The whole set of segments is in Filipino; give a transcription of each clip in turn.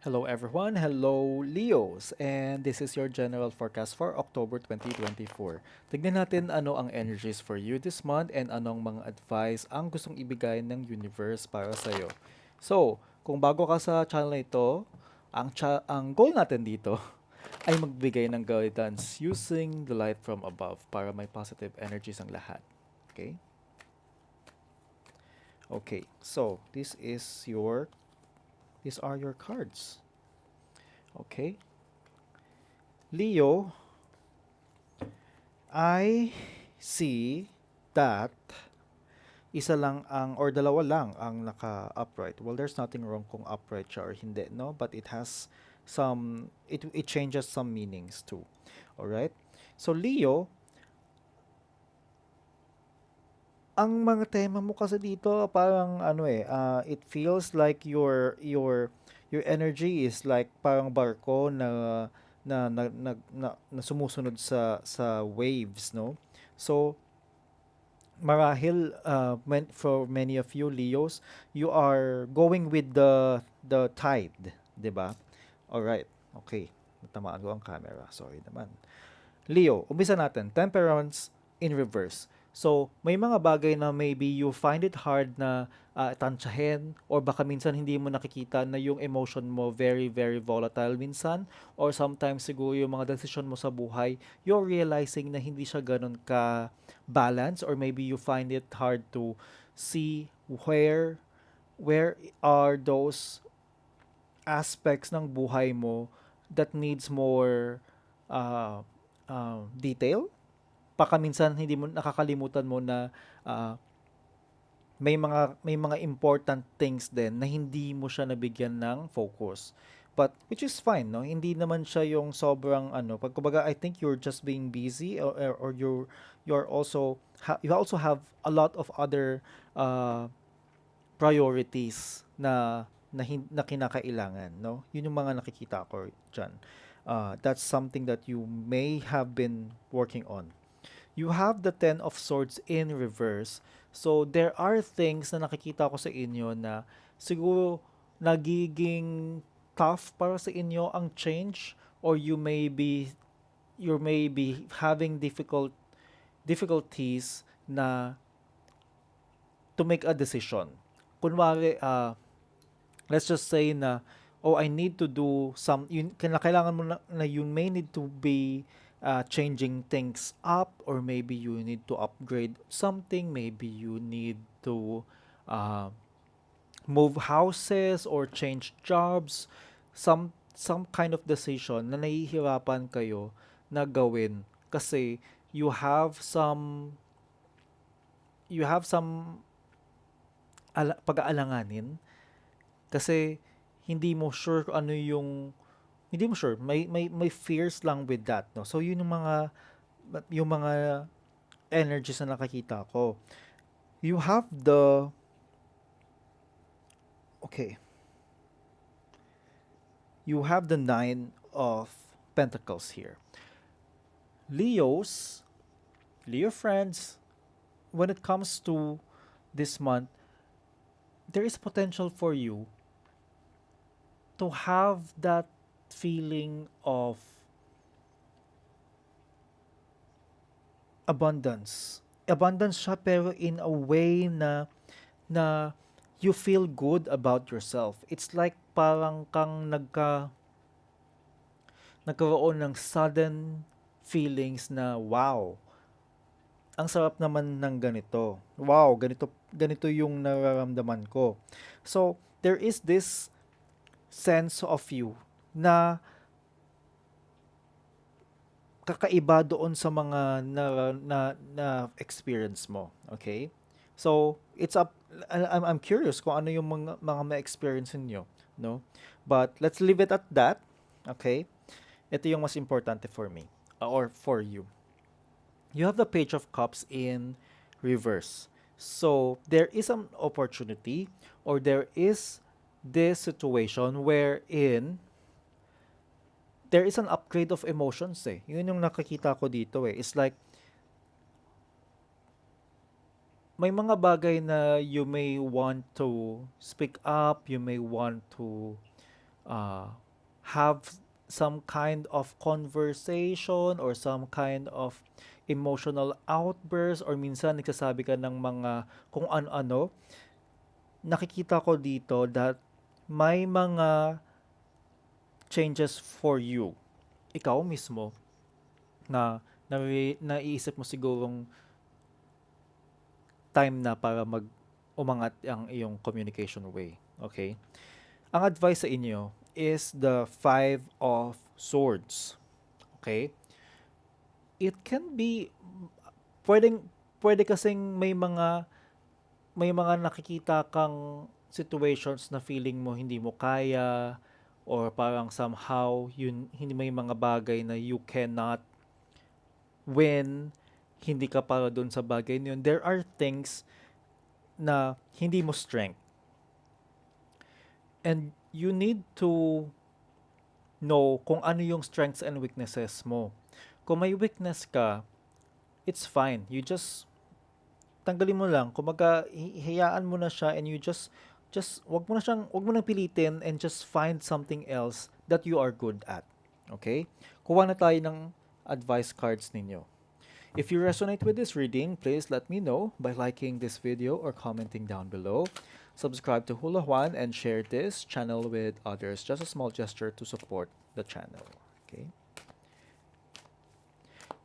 Hello everyone, hello Leos, and this is your general forecast for October 2024. Tignan natin ano ang energies for you this month and anong mga advice ang gustong ibigay ng universe para sa'yo. So, kung bago ka sa channel na ito, ang, cha- ang goal natin dito ay magbigay ng guidance using the light from above para may positive energies ang lahat. Okay? Okay, so this is your These are your cards. Okay? Leo, I see that isa lang ang or dalawa lang ang naka-upright. Well, there's nothing wrong kung upright siya or hindi, no? But it has some it it changes some meanings too. All right? So Leo, ang mga tema mo kasi dito parang ano eh, ah, it feels like your your your energy is like parang barko na na na, na, na, na sumusunod sa sa waves, no? So marahil uh, men- for many of you Leos, you are going with the the tide, 'di ba? All right. Okay. Natamaan ko ang camera. Sorry naman. Leo, umpisa natin. Temperance in reverse. So, may mga bagay na maybe you find it hard na uh, tansyahin or baka minsan hindi mo nakikita na yung emotion mo very, very volatile minsan or sometimes siguro yung mga decision mo sa buhay, you're realizing na hindi siya ganun ka balance or maybe you find it hard to see where where are those aspects ng buhay mo that needs more uh, uh, detail baka minsan hindi mo nakakalimutan mo na ah, may mga may mga important things din na hindi mo siya nabigyan ng focus. But which is fine, no? Hindi naman siya yung sobrang ano, pag I think you're just being busy or, or, or you're you're also ha, you also have a lot of other uh, priorities na na, hin- na kinakailangan, no? Yun yung mga nakikita ko diyan. Uh, that's something that you may have been working on you have the Ten of Swords in reverse. So, there are things na nakikita ko sa inyo na siguro nagiging tough para sa inyo ang change or you may be you may be having difficult difficulties na to make a decision. Kunwari, uh, let's just say na, oh, I need to do some, yun, kailangan mo na, na you may need to be uh, changing things up or maybe you need to upgrade something. Maybe you need to uh, move houses or change jobs. Some some kind of decision na nahihirapan kayo na gawin kasi you have some you have some ala, pag-aalanganin. Kasi hindi mo sure ano yung hindi mo sure, may may may fears lang with that, no. So yun yung mga yung mga energies na nakakita ko. You have the okay. You have the nine of pentacles here. Leos, Leo friends, when it comes to this month, there is potential for you to have that feeling of abundance. Abundance siya pero in a way na na you feel good about yourself. It's like parang kang nagka nagkaroon ng sudden feelings na wow. Ang sarap naman ng ganito. Wow, ganito ganito yung nararamdaman ko. So, there is this sense of you na kakaiba doon sa mga na, na, na experience mo. Okay? So, it's up I'm, I'm curious kung ano yung mga mga ma-experience niyo, no? But let's leave it at that. Okay? Ito yung mas importante for me or for you. You have the Page of Cups in reverse. So, there is an opportunity or there is this situation wherein there is an upgrade of emotions eh. Yun yung nakikita ko dito eh. It's like, may mga bagay na you may want to speak up, you may want to uh, have some kind of conversation or some kind of emotional outburst or minsan nagsasabi ka ng mga kung ano-ano, nakikita ko dito that may mga changes for you. Ikaw mismo na na naiisip mo sigurong time na para mag umangat ang iyong communication way. Okay? Ang advice sa inyo is the Five of Swords. Okay? It can be pwedeng pwede kasing may mga may mga nakikita kang situations na feeling mo hindi mo kaya or parang somehow yun hindi may mga bagay na you cannot win hindi ka para doon sa bagay na yun. There are things na hindi mo strength. And you need to know kung ano yung strengths and weaknesses mo. Kung may weakness ka it's fine. You just tanggalin mo lang. Kumaga hi- hayaan mo na siya and you just just wag mo na siyang wag mo nang pilitin and just find something else that you are good at okay? Kuha na tayo ng advice cards ninyo. If you resonate with this reading please let me know by liking this video or commenting down below. Subscribe to Hula Juan and share this channel with others. Just a small gesture to support the channel okay?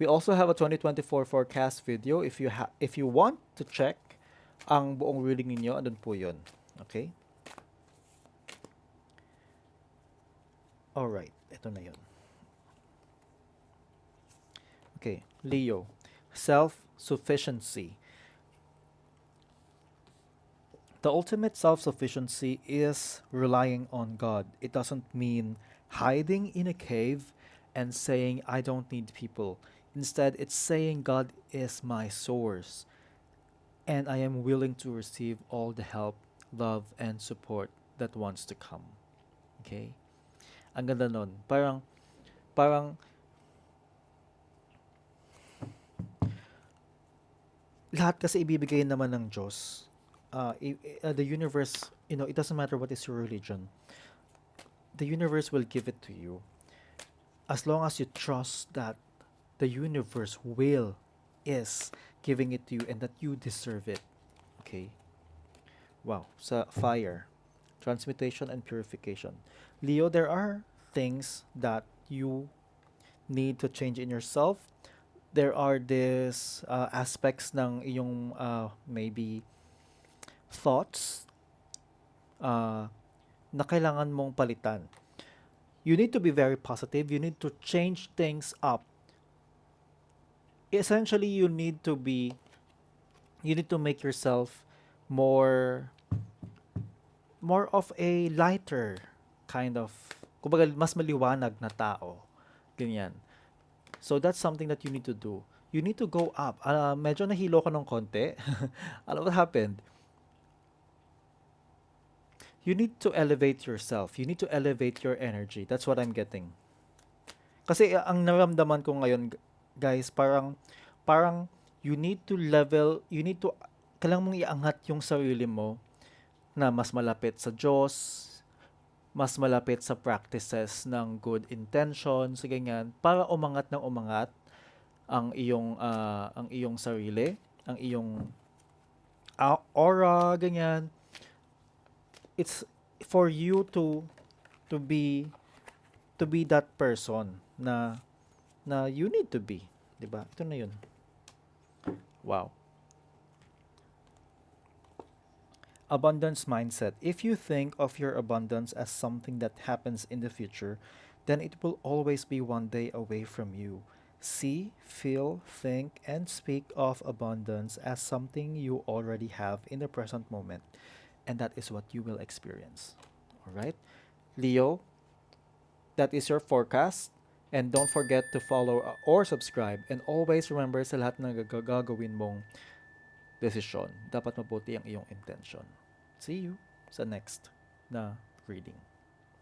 We also have a 2024 forecast video. If you ha- if you want to check ang buong reading ninyo andun po yun okay? All right ito na yun. Okay Leo. Self sufficiency the ultimate self sufficiency is relying on God. It doesn't mean hiding in a cave and saying I don't need people. Instead, it's saying God is my source and I am willing to receive all the help, love, and support that wants to come. Okay? Ang ganda nun. Parang, parang, lahat kasi ibibigay naman ng Diyos. Uh, uh, the universe, you know, it doesn't matter what is your religion. The universe will give it to you. As long as you trust that the universe will is giving it to you and that you deserve it. Okay? Wow. Sa fire, transmutation and purification. Leo, there are things that you need to change in yourself. There are these uh, aspects ng iyong uh, maybe thoughts uh, na kailangan mong palitan. You need to be very positive. You need to change things up essentially you need to be you need to make yourself more more of a lighter kind of kumbaga mas maliwanag na tao. Ganyan. So that's something that you need to do. You need to go up. Uh, medyo nahilo ko ng konti. Ano what happened? You need to elevate yourself. You need to elevate your energy. That's what I'm getting. Kasi uh, ang naramdaman ko ngayon guys, parang parang you need to level, you need to kailangan mong iangat yung sarili mo na mas malapit sa Diyos, mas malapit sa practices ng good intentions, ganyan, para umangat ng umangat ang iyong uh, ang iyong sarili, ang iyong uh, aura, ganyan. It's for you to to be to be that person na na you need to be. 'Di ba? Ito na 'yun. Wow. Abundance mindset. If you think of your abundance as something that happens in the future, then it will always be one day away from you. See, feel, think, and speak of abundance as something you already have in the present moment, and that is what you will experience. All right? Leo, that is your forecast. And don't forget to follow or subscribe. And always remember sa lahat ng gagawin mong desisyon, dapat mabuti ang iyong intention. See you sa next na reading.